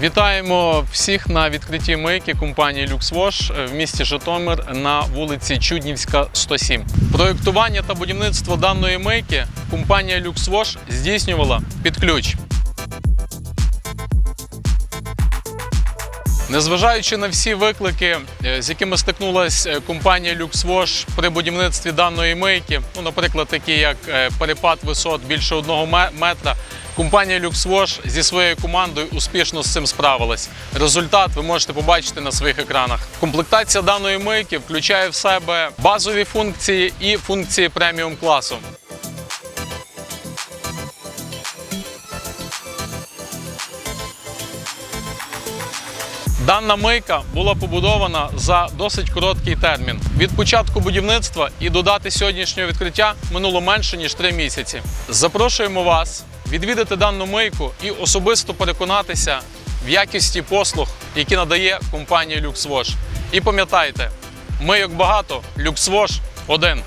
Вітаємо всіх на відкритті мийки компанії LuxWash в місті Житомир на вулиці Чуднівська, 107. Проєктування та будівництво даної мийки компанія LuxWash здійснювала під ключ. Незважаючи на всі виклики, е, з якими стикнулася е, компанія LuxWash при будівництві даної мийки, ну, наприклад, такі як е, перепад висот більше одного метра, компанія LuxWash зі своєю командою успішно з цим справилась. Результат ви можете побачити на своїх екранах. Комплектація даної мийки включає в себе базові функції і функції преміум класу. Дана мийка була побудована за досить короткий термін. Від початку будівництва і до дати сьогоднішнього відкриття минуло менше ніж 3 місяці. Запрошуємо вас відвідати дану мийку і особисто переконатися в якісті послуг, які надає компанія LuxWash. І пам'ятайте, мийок багато, LuxWash один.